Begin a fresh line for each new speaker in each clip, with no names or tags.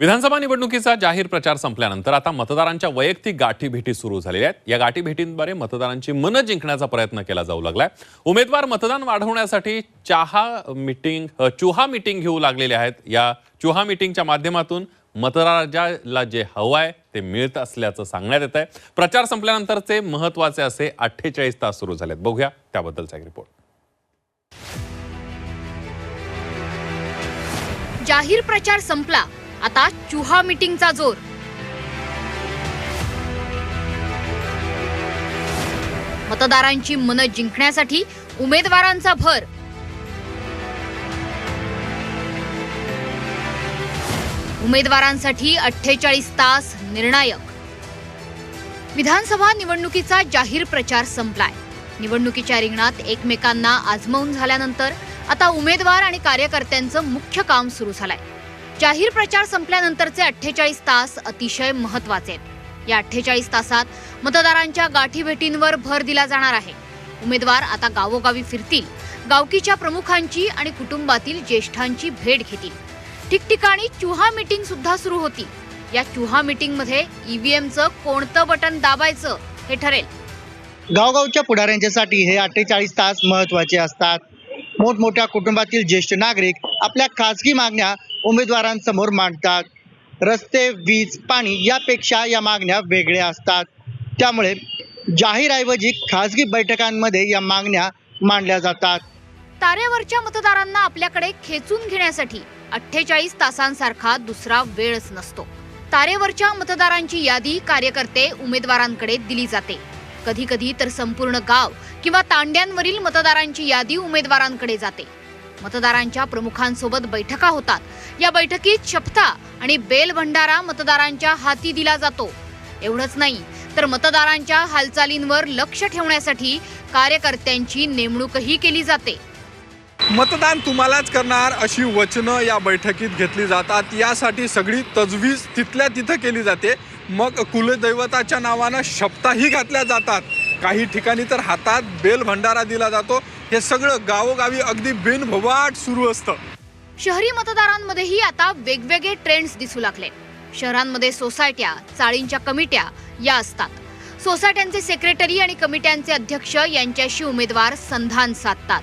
विधानसभा निवडणुकीचा जाहीर प्रचार संपल्यानंतर आता मतदारांच्या वैयक्तिक गाठीभेटी सुरू झालेल्या आहेत. या गाठीभेटींद्वारे मतदारांची मनं जिंकण्याचा प्रयत्न केला जाऊ लागलाय. उमेदवार मतदान वाढवण्यासाठी चहा मिटिंग चुहा मिटिंग घेऊ लागलेले आहेत. या चुहा मिटिंगच्या माध्यमातून मतदाराला जे हवं आहे ते मिळत असल्याचं सांगण्यात येत आहे. प्रचार संपल्यानंतरचे महत्त्वाचे असे अठ्ठेचाळीस तास सुरू झालेत. बघूया त्याबद्दलचा एक रिपोर्ट
जाहीर प्रचार संपला. आता चुहा मिटिंगचा जोर. मतदारांची मनं जिंकण्यासाठी उमेदवारांचा भर. उमेदवारांसाठी अठ्ठेचाळीस तास निर्णायक. विधानसभा निवडणुकीचा जाहीर प्रचार संपलाय. निवडणुकीच्या रिंगणात एकमेकांना आजमावून झाल्यानंतर आता उमेदवार आणि कार्यकर्त्यांचं मुख्य काम सुरू झालंय. जाहीर प्रचार संपल्यानंतरचे अठ्ठेचाळीस तास अतिशय महत्त्वाचे आहेत या अठ्ठेचाळीस तासात मतदारांच्या गाठीभेटींवर भर दिला जाणार आहे. उमेदवार आता गावोगावी फिरतील. गावकीच्या प्रमुखांची आणि कुटुंबातील ज्येष्ठांची भेट घेतील. ठिकठिकाणी चुहा मीटिंग सुद्धा सुरू होती. या चुहा मीटिंगमध्ये ईव्हीएमचं कोणतं बटन दाबायचं हे ठरेल.
गावगावच्या पुढाऱ्यांच्यासाठी हे अठ्ठेचाळीस तास महत्त्वाचे असतात. मोठमोठ्या कुटुंबातील ज्येष्ठ नागरिक आपल्या खाजगी मागण्या उमेदवारांसमोर मांडतात. रस्ते वीज पाणी यापेक्षा या मागण्या वेगळ्या असतात. त्यामुळे जाहीरऐवजी खाजगी बैठकांमध्ये या मागण्या मांडल्या जातात.
तारेवरच्या मतदारांना आपल्याकडे खेचून घेण्यासाठी अठ्ठेचाळीस तासांसारखा दुसरा वेळच नसतो. तारेवरच्या मतदारांची यादी कार्यकर्ते उमेदवारांकडे दिली जाते. कधी कधी तर संपूर्ण गाव किंवा तांड्यांवरील मतदारांची यादी उमेदवारांकडे जाते. मतदारांच्या प्रमुखांसोबत बैठका होतात. या बैठकीत शपथा आणि बेल भंडारा मतदारांच्या हाती दिला जातो. एवढंच नाही तर मतदारांच्या हालचालींवर लक्ष ठेवण्यासाठी कार्यकर्त्यांची नेमणूकही केली जाते.
मतदान तुम्हालाच करणार अशी वचनं या बैठकीत घेतली जातात. यासाठी सगळी तजवीज तिथल्या तिथं केली जाते. मग कुलदैवताच्या नावानं शपथाही घातल्या जातात. काही ठिकाणी तर हातात बेल भंडारा दिला जातो. हे सगळं गावोगावी अगदी बिनभवाट सुरू असतं.
शहरी मतदारांमध्येही आता वेगवेगळे ट्रेंड्स दिसू लागले. शहरांमध्ये सोसायट्या चाळींच्या कमिट्या या असतात. सोसायट्यांचे सेक्रेटरी आणि कमिट्यांचे अध्यक्ष यांच्याशी उमेदवार संधान साधतात.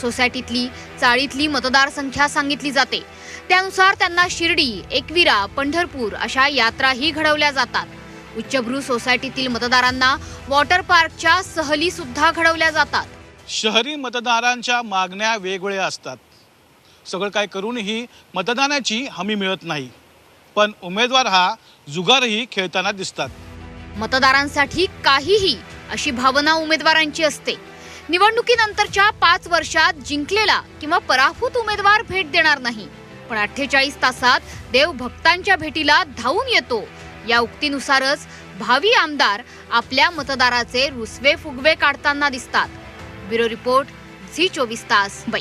सोसायटीतली चाळीतली मतदारसंख्या सांगितली जाते. त्यानुसार त्यांना शिर्डी एकविरा पंढरपूर अशा यात्राही घडवल्या जातात. उच्चभ्रू सोसायटीतील मतदारांना वॉटर पार्कच्या सहली सुद्धा घडवल्या जातात.
शहरी मतदारांच्या मागण्या वेगवेगळ्या असतात. सगळं काय करूनही मतदानाची हमी मिळत नाही. पण उमेदवार हा जुगारही खेळताना दिसतात.
मतदारांसाठी काहीही अशी भावना उमेदवारांची असते. निवडणुकीनंतरच्या पाच वर्षात जिंकलेला किंवा पराभूत उमेदवार भेट देणार नाही. पण अठ्ठेचाळीस तासात देव भक्तांच्या भेटीला धावून येतो. या उक्तीनुसारच भावी आमदार आपल्या मतदाराचे रुसवे फुगवे काढताना दिसतात. ब्युरो रिपोर्ट झी चोवीस तास मुंबई